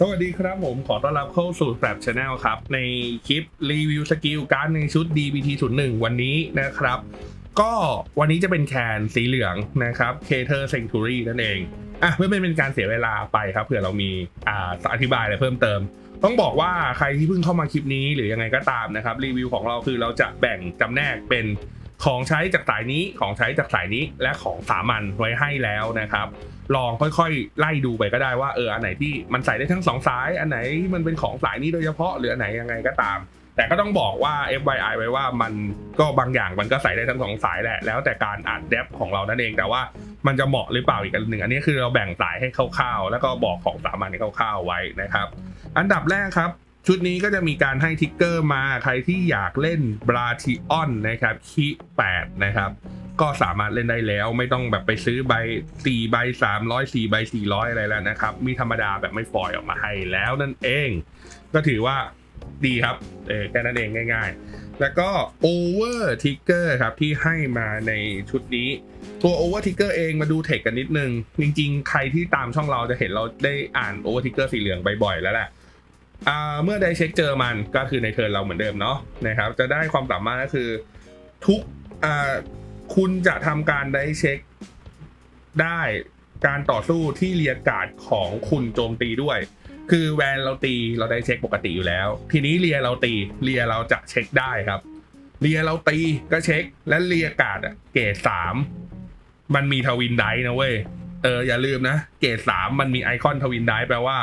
สวัสดีครับผมขอต้อนรับเข้าสู่ f l a p Channel ครับ ในคลิปรีวิวสกิลการ์ดในชุด DBT 0 1วันนี้นะครับ ก็วันนี้จะเป็นแคนสีเหลืองนะครับ Cater Century นั่นเอง อะเพื่อไม่เป็นการเสียเวลาไปครับเผื่อเรามีอ่าอธิบายอะไรเพิ่มเติม ต้องบอกว่าใครที่เพิ่งเข้ามาคลิปนี้หรือยังไงก็ตามนะครับ รีวิวของเราคือเราจะแบ่งจำแนกเป็นของใช้จากสายนี้ของใช้จากสายนี้และของสามัญไว้ให้แล้วนะครับ ลองค่อยๆ ไล่ดูไปก็ได้ว่าเอออันไหนที่มันใส่ได้ทั้งสองสาย อันไหนมันเป็นของสายนี้โดยเฉพาะหรืออันไหนยังไงก็ตาม แต่ก็ต้องบอกว่า FYI ไว้ว่ามันก็บางอย่างมันก็ใส่ได้ทั้งสองสายแหละ แล้วแต่การอัดเดฟของเรานั่นเองแต่ว่ามันจะเหมาะหรือเปล่าอีกอันหนึ่งอันนี้คือเราแบ่งสายให้คร่าวๆ แล้วก็บอกของสามัญให้คร่าวๆไว้นะครับ อันดับแรกครับชุดนี้ก็จะมีการให้ทิกเกอร์มาใครที่อยากเล่นบราทิออนนะครับคี8นะครับ ก็สามารถเล่นได้แล้ว ไม่ต้องแบบไปซื้อใบ4ใบ300 4ใบ400อะไรแล้วนะครับ มีธรรมดาแบบไม่ฟอยออกมาให้แล้วนั่นเอง ก็ถือว่าดีครับเออแค่นั้นเองง่าย ๆ แล้วก็ Over Trigger ครับที่ให้มาในชุดนี้ ตัว Over Trigger เองมาดูเทคกันนิดนึง จริงๆ ใครที่ตามช่องเราจะเห็นเราได้อ่าน Over Trigger สีเหลืองบ่อยๆแล้วแหละเมื่อได้เช็คเจอมันก็คือในเทิร์นเราเหมือนเดิมเนาะนะครับจะได้ความสามารถก็คือทุกอ่า คุณจะทำการได้เช็คได้การต่อสู้ที่เรียกการ์ดของคุณโจมตีด้วย คือแวนเราตีเราได้เช็คปกติอยู่แล้ว ทีนี้เรียเราตีเรียเราจะเช็คได้ครับ เรียเราตีก็เช็ค และเรียการ์ดอะเกรดสามมันมีทวินไดนะเว้ยเอออย่าลืมนะเกรดสามมันมีไอคอนทวินไดแปลว่า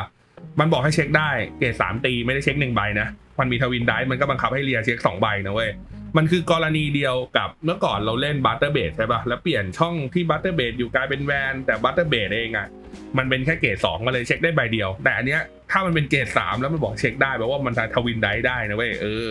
มันบอกให้เช็คได้เกรดสามตีไม่ได้เช็คหนึ่งใบนะมันมีทวินไดมันก็บังคับให้เรียเช็คสองใบนะเว้ย มันคือกรณีเดียวกับเมื่อก่อนเราเล่นบัตเตอร์เบดใช่ปะแล้วเปลี่ยนช่องที่บัตเตอร์เบดอยู่กลายเป็นแวนแต่บัตเตอร์เบดเองอะมันเป็นแค่เกรดสองก็เลยเช็คได้ใบเดียว แต่อันเนี้ยถ้ามันเป็นเกรดสามแล้วมันบอกเช็คได้แปลว่ามันทวินไดส์ได้นะเว้ยเออ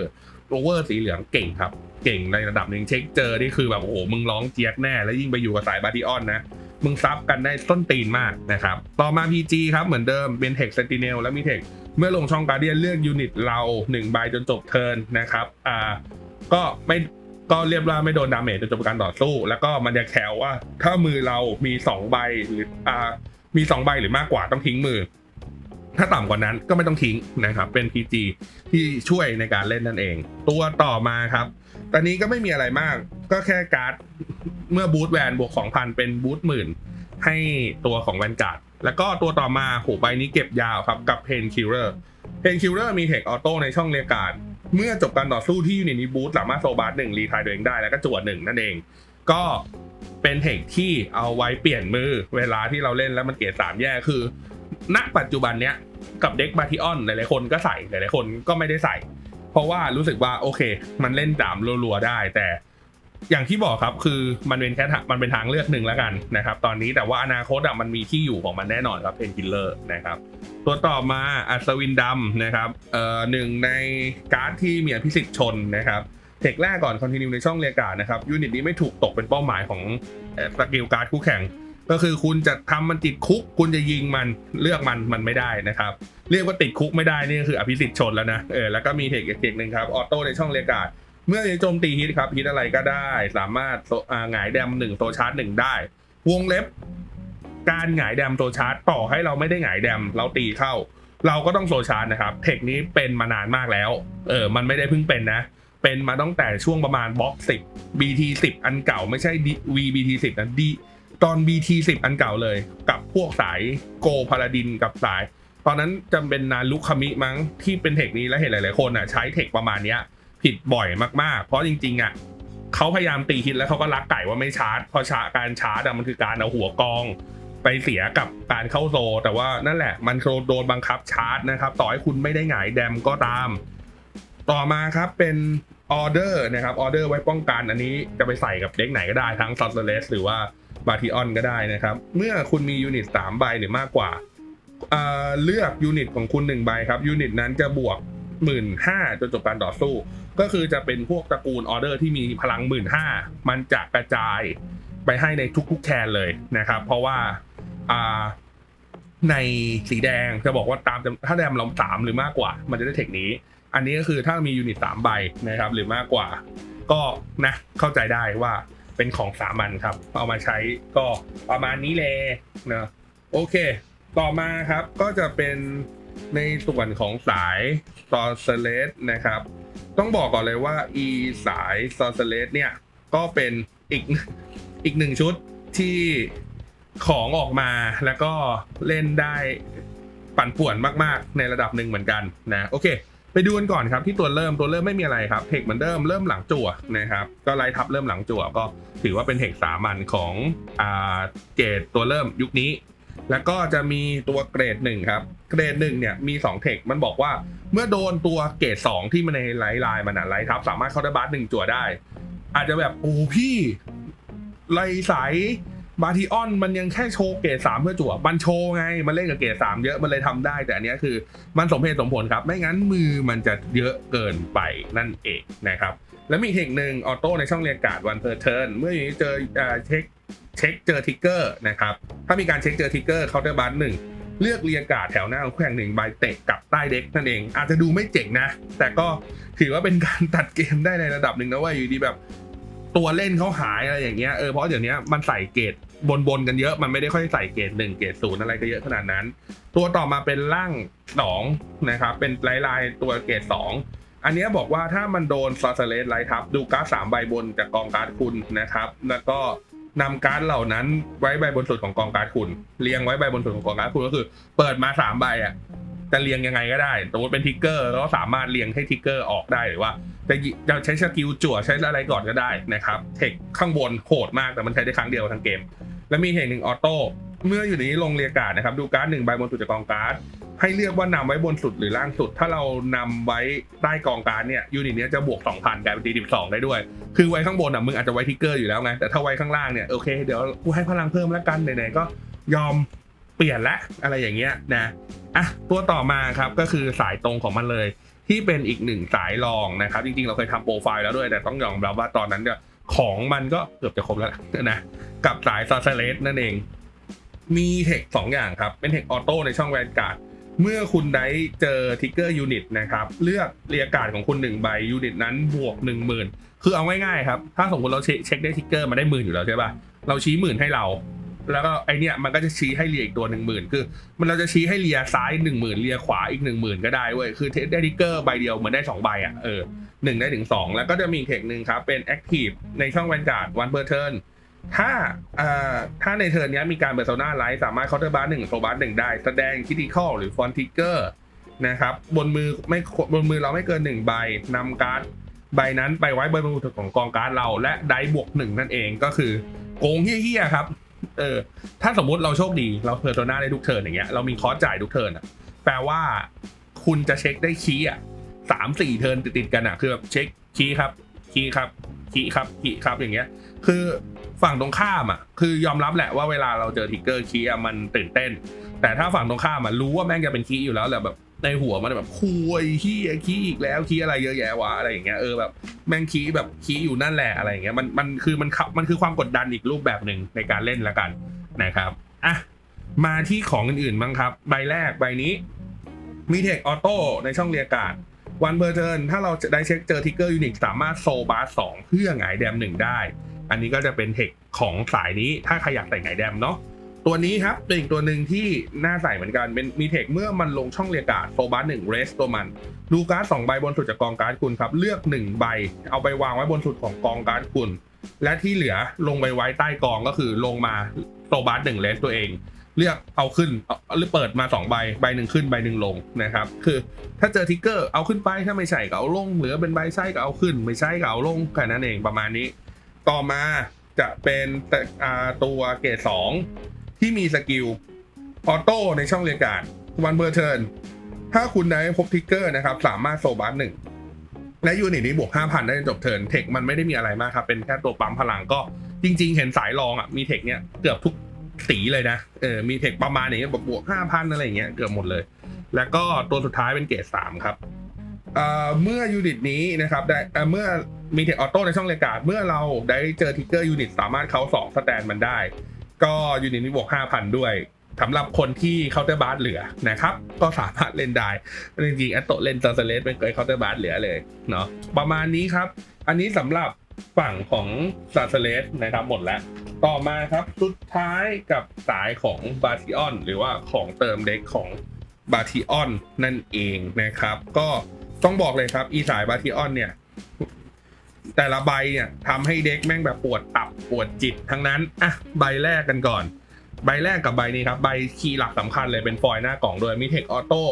โอเวอร์สีเหลืองเก่งครับ เก่งในระดับหนึ่งเช็คเจอนี่คือแบบโอ้โหมึงร้องเจี๊ยกแน่ แล้วยิ่งไปอยู่กับสายบาติออนนะมึงซับกันได้ต้นตีนมากนะครับ ต่อมา PG ครับ เหมือนเดิมเป็นเทคเซนติเนลแล้วมีเทคเมื่อลงช่องการเดียนเลือกยูนิตเรา1ใบจนจบเทิร์นนะครับอ่า ก็ไม่ก็เรียบร้อยไม่โดนดาเมจจนจบการต่อสู้ แล้วก็มันจะแคลว่า ถ้ามือเรามี2ใบหรืออ่ามี2ใบหรือมากกว่าต้องทิ้งมือ ถ้าต่ำกว่านั้นก็ไม่ต้องทิ้งนะครับ เป็น PG ที่ช่วยในการเล่นนั่นเอง ตัวต่อมาครับ ตอนนี้ก็ไม่มีอะไรมาก ก็แค่การ์ดเมื่อบูทแวนบวก2,000เป็นบูทหมื่นให้ตัวของแวนการ์ดแล้วก็ตัวต่อมาโหใบนี้เก็บยาวครับกับเพนคิลเลอร์เพนคิลเลอร์มีเทคออโต้ในช่องเรียกการ เมื่อจบการต่อสู้ที่ยูนิตนี้บูธสามารถโซบาร์หนึ่งรีทายตัวเองได้แล้วก็จวดหนึ่งนั่นเอง ก็เป็นเทคที่เอาไว้เปลี่ยนมือเวลาที่เราเล่นแล้วมันเกรดสามแย่คือ ณปัจจุบันเนี้ยกับเด็กบาทิออนหลายๆคนก็ใส่หลายๆคนก็ไม่ได้ใส่ เพราะว่ารู้สึกว่าโอเค มันเล่นสามรัวๆได้ แต่ อย่างที่บอกครับคือมันเป็นแค่มันเป็นทางเลือกหนึ่งแล้วกันนะครับ ตอนนี้แต่ว่าอนาคตอะมันมีที่อยู่ของมันแน่นอนครับเพนคิลเลอร์นะครับ ตัวต่อมาอัศวินดำนะครับเอ่อหนึ่งในการ์ดที่มีอภิสิทธิ์ชนนะครับเทคแรกก่อนคอนติเนียในช่องเรียกการ์ดนะครับยูนิตนี้ไม่ถูกตกเป็นเป้าหมายของสกิลการ์ดคู่แข่ง ก็คือคุณจะทำมันติดคุก คุณจะยิงมันเลือกมันมันไม่ได้นะครับ เรียกว่าติดคุกไม่ได้นี่ก็คืออภิสิทธิ์ชนแล้วนะเออแล้วก็มีเทคอีกเทคหนึ่งครับออโต้ในช่องเรียกการ เมื่อโจมตีฮิตครับฮิตอะไรก็ได้ สามารถาหงายแดมหนึ่งโซชาร์จหนึ่งได้ วงเล็บ การหงายแดมโซชาร์จต่อให้เราไม่ได้หงายแดมเราตีเข้า เราก็ต้องโซชาร์จนะครับ เทคนี้เป็นมานานมากแล้ว เออมันไม่ได้เพิ่งเป็นนะ เป็นมาตั้งแต่ช่วงประมาณบล็อก10 BT 10อันเก่าไม่ใช่ VBT 10นะ D ตอน BT 10อันเก่าเลย กับพวกสายโกพาราดินกับสาย ตอนนั้นจำเป็นนาลุคามิมั้งที่เป็นเทคนี้แล้วเห็นหลายๆคนอะใช้เทคประมาณเนี้ย ผิดบ่อยมากๆ เพราะจริง ๆอะเขาพยายามตีฮิตแล้วเขาก็รักไก่ว่าไม่ชาร์จเพราะชาร์การชาร์จอะมันคือการเอาหัวกองไปเสียกับการเข้าโซ แต่ว่านั่นแหละ มันโดนบังคับชาร์จนะครับ ต่อให้คุณไม่ได้หงายแดมก็ตาม ต่อมาครับเป็นออเดอร์นะครับออเดอร์ไว้ป้องกันอันนี้จะไปใส่กับเด็กไหนก็ได้ทั้งซอสเลสหรือว่าบาทิออนก็ได้นะครับ เมื่อคุณมียูนิต3ใบหรือมากกว่าเเลือกยูนิตของคุณ1ใบครับยูนิตนั้นจะบวก 1 5ื่นห้าจนจบการต่อสู้ ก็คือจะเป็นพวกตระกูลออเดอร์ที่มีพลัง1 5ื่นห้ามันจะกระจายไปให้ในทุกๆแคนเลยนะครับ เพราะว่าอ่าในสีแดงจะบอกว่าตามถ้าแดมเราสามหรือมากกว่า มันจะได้เทคนี้ อันนี้ก็คือถ้ามียูนิตสามใบนะครับหรือมากกว่า ก็นะเข้าใจได้ว่าเป็นของสามัญครับ เอามาใช้ก็ประมาณนี้เลยนะโอเค ต่อมาครับก็จะเป็น ในส่วนของสายซอสเลสนะครับ ต้องบอกก่อนเลยว่า e สายซอสเลสเนี่ยก็เป็นอีกอีกหนึ่งชุดที่ของออกมาแล้วก็เล่นได้ปั่นป่วนมาก ๆ ในระดับหนึ่งเหมือนกันนะโอเค ไปดูกันก่อนครับที่ตัวเริ่มตัวเริ่มไม่มีอะไรครับเทคเหมือนเดิมเริ่มหลังจั่วนะครับก็ไล่ทับเริ่มหลังจั่วก็ถือว่าเป็นเทคสามัญของอ่าเกรดตัวเริ่มยุคนี้ แล้วก็จะมีตัวเกรดหนึ่งครับ เกรดหนึ่งเนี่ยมี2เทค มันบอกว่า เมื่อโดนตัวเกรดสองที่มันในไลท์ไลน์มันอะไลท์ทับ สามารถเข้าได้บัสหนึ่งจั่วได้ อาจจะแบบโอ้พี่ไลสายบาทิออนมันยังแค่โชว์เกรดสามเพื่อจั่วมันโชว์ไง มันเล่นกับเกรดสามเยอะมันเลยทำได้ แต่อันนี้คือมันสมเหตุสมผลครับ ไม่งั้นมือมันจะเยอะเกินไปนั่นเองนะครับ แล้วมีเทคหนึ่งออโต้ในช่องเรียกการ์ดวันเพอร์เทิร์นเมื่ออย่างนี้เจออ่อเช็ค เช็คเจอทิกเกอร์นะครับ ถ้ามีการเช็คเจอทิกเกอร์เคาน์เตอร์บัสหนึ่งเลือกเรียงกาดแถวหน้าของแข่งหนึ่งใบเตะกับใต้เด็กนั่นเอง อาจจะดูไม่เจ๋งนะ แต่ก็ถือว่าเป็นการตัดเกมได้ในระดับหนึ่งนะว่าอยู่ดีแบบ ตัวเล่นเขาหายอะไรอย่างเงี้ยเออเพราะเดี๋ยวนี้มันใส่เกรดบนบนๆกันเยอะ มันไม่ได้ค่อยใส่เกรดหนึ่งเกรดศูนย์อะไรก็เยอะขนาดนั้น ตัวต่อมาเป็นร่างสองนะครับเป็นลายลายๆตัวเกรดสองอันนี้บอกว่าถ้ามันโดนซอสเลสไลท์ทับดูการ์ดสามใบบนจากกองการ์ดคุณนะครับ แล้วก็ นำการ์ดเหล่านั้นไว้ใบบนสุดของกองการ์ดคุณเรียงไว้ใบบนสุดของกองการ์ดคุณก็คือ เปิดมาสามใบอะจะเรียงยังไงก็ได้สมมติเป็นทิกเกอร์ก็สามารถเรียงให้ทิกเกอร์ออกได้หรือว่าจะจะใช้สกิลจั่วใช้อะไรก่อนก็ได้นะครับเทคข้างบนโหดมากแต่มันใช้ได้ครั้งเดียวทั้งเกม แล้วมีเทคหนึ่งออโต้เมื่ออยู่ในนี้ลงเรียกการ์ดนะครับดูการ์ดหนึ่งใบบนสุดจากกองการ์ด ให้เลือกว่านำไว้บนสุดหรือล่างสุด ถ้าเรานำไว้ใต้กองการเนี่ยยูนิตเนี้ยจะบวก 2,000กลายเป็นตี12ได้ด้วย คือไว้ข้างบนอะมึงอาจจะไว้ทิกเกอร์อยู่แล้วไงแต่ถ้าไว้ข้างล่างเนี่ยโอเคเดี๋ยวกูให้พลังเพิ่มแล้วกันไหนๆก็ยอมเปลี่ยนละอะไรอย่างเงี้ยนะอะตัวต่อมาครับก็คือสายตรงของมันเลย ที่เป็นอีกหนึ่งสายรองนะครับ จริงๆ เราเคยทำโปรไฟล์แล้วด้วย แต่ต้องยอมรับว่าตอนนั้นเนี่ยของมันก็เกือบจะครบแล้วนะกับสายซาเซเลสนั่นเอง มีเทคสองอย่างครับ เป็นเทคออโต้ในช่องแวนการ์ด เมื่อคุณได้เจอทิกเกอร์ยูนิตนะครับ เลือกเรียกการ์ดของคุณหนึ่งใบยูนิตนั้นบวกหนึ่งหมื่นคือเอาง่ายๆครับ ถ้าสมมติเราเช็คได้ทิกเกอร์มาได้หมื่นอยู่แล้วใช่ป่ะ เราชี้หมื่นให้เรา แล้วก็ไอเนี้ยมันก็จะชี้ให้เรียอีกตัวหนึ่งหมื่นคือ มันเราจะชี้ให้เลียซ้ายหนึ่งหมื่นเลียขวาอีกหนึ่งหมื่นก็ได้เว้ยคือได้ทิกเกอร์ใบเดียวเหมือนได้สองใบอะเออหนึ่งได้ถึงสองแล้วก็จะมีเทคหนึ่งครับเป็นแอคทีฟในช่องแวนการ์ดวันเ r อร์เทิร์น ถ้าถ้าในเทิร์นนี้มีการเบอร์โซนาไลท์สามารถเคาน์เตอร์บาร์หนึ่งโซบาร์หนึ่งได้ แสดงคิติคอลหรือฟอนทิกเกอร์นะครับ บนมือไม่บนมือเราไม่เกินหนึ่งใบนำการ์ดใบนั้นไปไว้บนมือของกองการ์ดเรา และได้บวกหนึ่งนั่นเองก็คือโกงเฮี้ยๆครับเออถ้าสมมุติเราโชคดีเราเพอร์โซนาได้ทุกเทิร์นอย่างเงี้ยเรามีคอร์สจ่ายทุกเทิร์นอะแปลว่าคุณจะเช็คได้คีย์อะสามสี่เทิร์นติดๆกันอะคือแบบเช็คคีย์ครับคีย์ครับคีย์ครับคีย์ครับอย่างเงี้ย คือ ฝั่งตรงข้ามอะคือยอมรับแหละว่าเวลาเราเจอทิกเกอร์คีย์มันตื่นเต้น แต่ถ้าฝั่งตรงข้ามอะรู้ว่าแม่งจะเป็นคีย์อยู่แล้วแหละแบบในหัวมันแบบคุยคีย์คีย์อีกแล้วคีย์อะไรเยอะแยะวะอะไรอย่างเงี้ยเออแบบแม่งคีย์แบบคีย์อยู่นั่นแหละอะไรอย่างเงี้ยมันมันคือมันขับมันคือความกดดันอีกรูปแบบหนึ่งในการเล่นละกันนะครับอะมาที่ของอื่นๆบ้างครับ ใบแรกใบนี้มีเทคออโต้ในช่องเรียกการวันเบอร์เทิร์นถ้าเราได้เช็คเจอทิกเกอร์ยูนิตสามารถโซบาร์สองเพื่อหงายแดมหนึ่งได้ อันนี้ก็จะเป็นเทคของสายนี้ถ้าใครอยากใส่หงแดมเนาะตัวนี้ครับเป็นอีกตัวหนึ่งที่น่าใส่เหมือนกันเป็นมีเทคเมื่อมันลงช่องเรียกการ์ดโซบาร์หนึ่งเรสตัวมัน ดูการ์ดสองใบบนสุดจากกองการ์ดคุณครับ เลือกหนึ่งใบ เอาไปวางไว้บนสุดของกองการ์ดคุณ และที่เหลือลงไปไว้ใต้กองก็คือลงมาโซบาร์หนึ่งเลสตัวเอง เลือกเอาขึ้นหรือเปิดมา2ใบใบหนึ่งขึ้นใบหนึ่งลงนะครับคือถ้าเจอทิกเกอร์เอาขึ้นไปถ้าไม่ใช่ก็เอาลงเหลือเป็นใบไส้ก็เอาขึ้น ไม่ใช่ก็เอาลงแค่นั้นเองประมาณนี้ ต่อมาจะเป็นต,ตัวเกรดสองที่มีสกิลออโต้ในช่องเรียกการวันเบอร์เทิร์นถ้าคุณได้พบทิกเกอร์นะครับ สามารถโซบาร์หนึ่งและยูนิตนี้บวก 5,000 ได้จบเทิร์นเทคมันไม่ได้มีอะไรมากครับ เป็นแค่ตัวปั๊มพลังก็จริง ๆ เห็นสายรองอะมีเทคเนี้ยเกือบทุกสีเลยนะเออมีเทคประมาณอย่างเงี้ยบวก 5,000 อะไรอย่างเงี้ยเกือบหมดเลย แล้วก็ตัวสุดท้ายเป็นเกรด3ครับ เมื่อยูนิตนี้นะครับได้เมื่อมีเทคออโต้ในช่องเรยการ์ดเมื่อเราได้เจอทิกเกอร์ยูนิตสามารถเขาสองสแตนมันได้ ก็ยูนิตนี้บวก5,000ด้วยสำหรับคนที่เคาน์เตอร์บาร์เหลือนะครับ ก็สามารถเล่นได้จริงๆแอตโตเล่นซาเซเลสเป็นเคยเคาน์เตอร์บาร์เหลือเลยเนาะประมาณนี้ครับ อันนี้สำหรับฝั่งของซาเซเลสนะครับหมดแล้ว ต่อมาครับสุดท้ายกับสายของบา t ิออนหรือว่าของเติมเด็กของบาทิออนนั่นเองนะครับ ก็ ต้องบอกเลยครับ อีสายบาทิออนเนี่ย แต่ละใบเนี่ยทำให้เด็กแม่งแบบปวดตับปวดจิตทั้งนั้น อะ ใบแรกกันก่อน ใบแรกกับใบนี้ครับ ใบคีย์หลักสำคัญเลยเป็นฟอยล์หน้ากล่องโดยมีเทคออโต้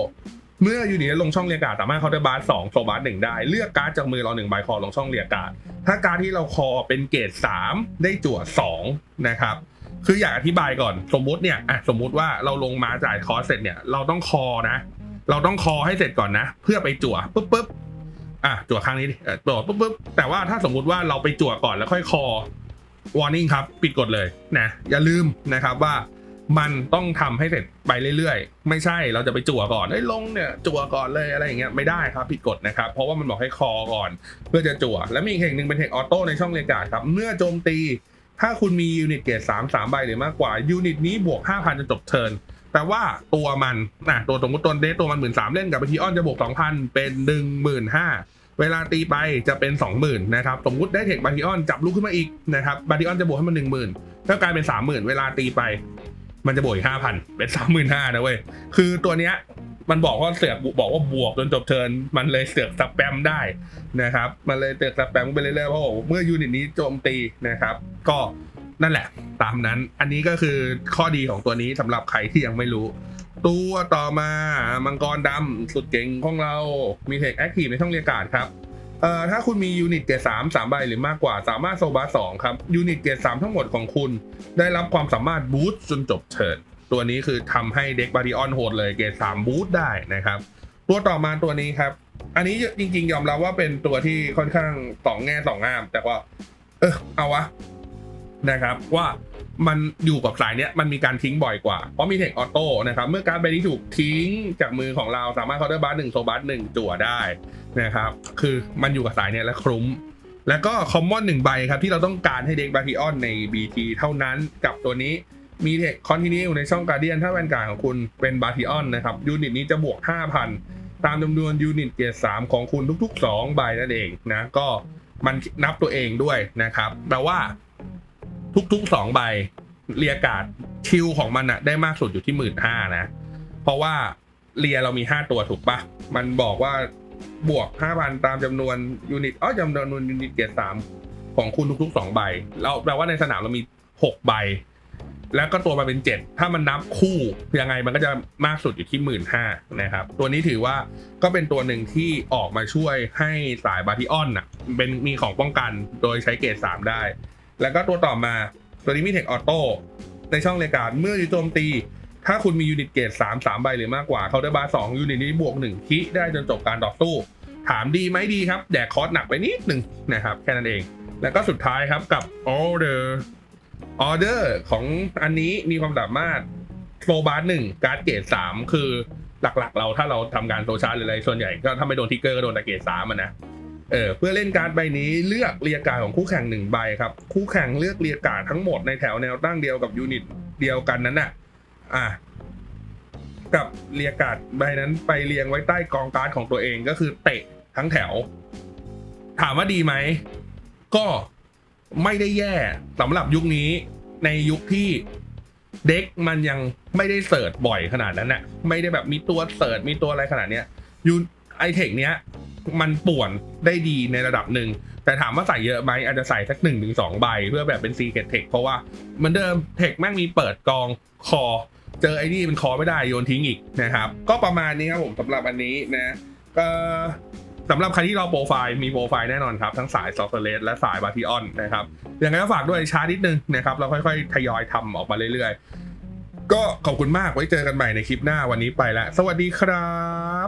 เมื่อยูนิตลงช่องเรียกการสามารถเคาน์เตอร์บาร์สองโซบาร์หนึ่งได้ เลือกการ์ดจากมือเราหนึ่งใบคอลงช่องเรียกการถ้าการ์ดที่เราคอเป็นเกรดสามได้จั่วสองนะครับคืออยากอธิบายก่อนสมมุติเนี่ยอะสมมุติว่าเราลงมาจ่ายคอสเสร็จเนี่ยเราต้องคอนะ เราต้องคอให้เสร็จก่อนนะ เพื่อไปจั่วปุ๊บปุ๊บอะจั่วครั้งนี้ดิจั่วปุ๊บปุ๊บแต่ว่าถ้าสมมุติว่าเราไปจั่วก่อนแล้วค่อยคอ warning ครับ ปิดกฎเลยนะอย่าลืมนะครับว่ามันต้องทำให้เสร็จไปเรื่อยๆ ไม่ใช่เราจะไปจั่วก่อนไอ้ลงเนี่ยจั่วก่อนเลยอะไรอย่างเงี้ยไม่ได้ครับผิดกฎนะครับ เพราะว่ามันบอกให้คอก่อน เพื่อจะจั่ว และมีอีกเทคหนึ่งเป็นเทคออโต้ในช่องเลกาดครับ เมื่อโจมตี ถ้าคุณมียูนิตเกรด3 3ใบหรือมากกว่ายูนิตนี้บวก5,000จนจบเทิร์น แปลว่าตัวมันนะตัวสมมติตัวเดตัวมันหมื่นสามเล่นกับไปทีออนจะบวก2,000เป็น15,000เวลาตีไปจะเป็น 20,000นะครับสมมุติได้เทคบาทิออนจับลูกขึ้นมาอีกนะครับบาทิออนจะบวกให้มัน 10,000ก็กลายเป็น 30,000 เวลาตีไป มันจะบวกอีก5,000 เป็น35,000นะเว้ยคือตัวเนี้ยมันบอกว่าเสือกบอกว่าบวกจนจบเทิร์นมันเลยเสือกสแปมได้นะครับ มันเลยเสือกสแปมไปเรื่อยๆเพราะว่าเมื่อยูนิตนี้โจมตีนะครับ ก็ นั่นแหละ ตามนั้น อันนี้ก็คือข้อดีของตัวนี้สำหรับใครที่ยังไม่รู้ ตัวต่อมามังกรดำสุดเก่งของเรา มีเทคแอคทีฟในช่องเรียการครับเอ่อถ้าคุณมียูนิตเกรดสามสามใบหรือมากกว่า สามารถโซบาสองครับ ยูนิตเกรดสามทั้งหมดของคุณ ได้รับความสามารถบูสต์จนจบเทิร์นตัวนี้คือทำให้เด็กบาริออนโหดเลยเกรดสามบูสต์ได้นะครับ ตัวต่อมาตัวนี้ครับ อันนี้จริง ๆ ยอมรับว่าเป็นตัวที่ค่อนข้างสองแง่สองงาม แต่ว่า เออเอาวะ นะครับว่ามันอยู่กับสายเนี้ยมันมีการทิ้งบ่อยกว่า เพราะมีเทคออโต้นะครับเมื่อการใบนี้ถูกทิ้งจากมือของเราสามารถเคาน์เตอร์บัสหนึ่งโซบัสหนึ่งจั่วได้นะครับคือมันอยู่กับสายเนี้ยและคลุ้ม แล้วก็คอมมอนหนึ่งใบครับที่เราต้องการให้เด็กบาทิออนใน BT เท่านั้นกับตัวนี้มีเทคคอนติเนียในช่องการเดียนถ้าแวนการของคุณเป็นบาทิออนนะครับยูนิตนี้จะบวก 5,000 ตามจำนวนยูนิตเกียร์สามของคุณทุกๆ2ใบนั่นเองนะก็มันนับตัวเองด้วยนะครับแปลว่า ทุกๆ2ใบเรียกาดคิวของมันอะได้มากสุดอยู่ที่หมื่นห้านะ เพราะว่าเรียเรามี5ตัวถูกปะมันบอกว่าบวก5,000ตามจำนวนยูนิตอ๋อจำนวนยูนิตเกียร์สามของคุณทุกๆ2ใบเราแปลว่าในสนามเรามี6ใบ แล้วก็ตัวมาเป็น7ถ้ามันนับคู่ยังไงมันก็จะมากสุดอยู่ที่1 5ื่นห้านะครับ ตัวนี้ถือว่าก็เป็นตัวหนึ่งที่ออกมาช่วยให้สายบาทิออนอะเป็นมีของป้องกันโดยใช้เกรด3ได้ แล้วก็ตัวต่อมาตัวนี้มีเทคออโต้ในช่องรายการเมื่ออยู่โจมตี ถ้าคุณมียูนิตเกรด3 3ใบหรือมากกว่าเขาได้บาร์2ยูนิตนี้บวก1คิได้จนจบการต่อสู้ ถามดีไหมดีครับ แดกคอร์สหนักไปนิดหนึ่งนะครับ แค่นั้นเอง แล้วก็สุดท้ายครับกับ Order ออเดอร์ของอันนี้มีความสามารถโซบาร์หนึ่งการ์ดเกรดสามคือหลักๆ เราถ้าเราทำการโซชาร์หรืออะไรส่วนใหญ่ก็ถ้าไม่โดนทิกเกอร์ก็โดนแต่เกรดสามนะ เออเพื่อเล่นการ์ดใบนี้เลือกเรียกการของคู่แข่งหนึ่งใบครับ คู่แข่งเลือกเรียกการดทั้งหมดในแถวแนวตั้งเดียวกับยูนิตเดียวกันนั้นน่ะ อะกับเรียกการดใบนั้นไปเรียงไว้ใต้กองการ์ดของตัวเองก็คือเตะทั้งแถว ถามว่าดีไหม ก็ไม่ได้แย่สำหรับยุคนี้ในยุคที่เด็กมันยังไม่ได้เสิร์ชบ่อยขนาดนั้นน่ะ ไม่ได้แบบมีตัวเสิร์ชมีตัวอะไรขนาดเนี้ยยูไอเทคเนี้ย มันป่วนได้ดีในระดับหนึ่ง แต่ถามว่าใส่เยอะไหมอาจจะใส่สักหนึ่งถึงสองใบ เพื่อแบบเป็นซีเกตเทคเพราะว่าเหมือนเดิมเทคแม่งมีเปิดกองคอ เจอไอ้นี่เป็นคอไม่ได้โยนทิ้งอีกนะครับ ก็ประมาณนี้ครับผมสำหรับอันนี้นะก็สำหรับใครที่รอโปรไฟล์มีโปรไฟล์แน่นอนครับ ทั้งสายซอฟต์เลสและสายบาทิออนนะครับยังไงก็ฝากด้วยช้านิดนึงนะครับ เราค่อยๆ ทยอยทำออกมาเรื่อยๆ ก็ขอบคุณมากไว้เจอกันใหม่ในคลิปหน้าวันนี้ไปแล้ว สวัสดีครับ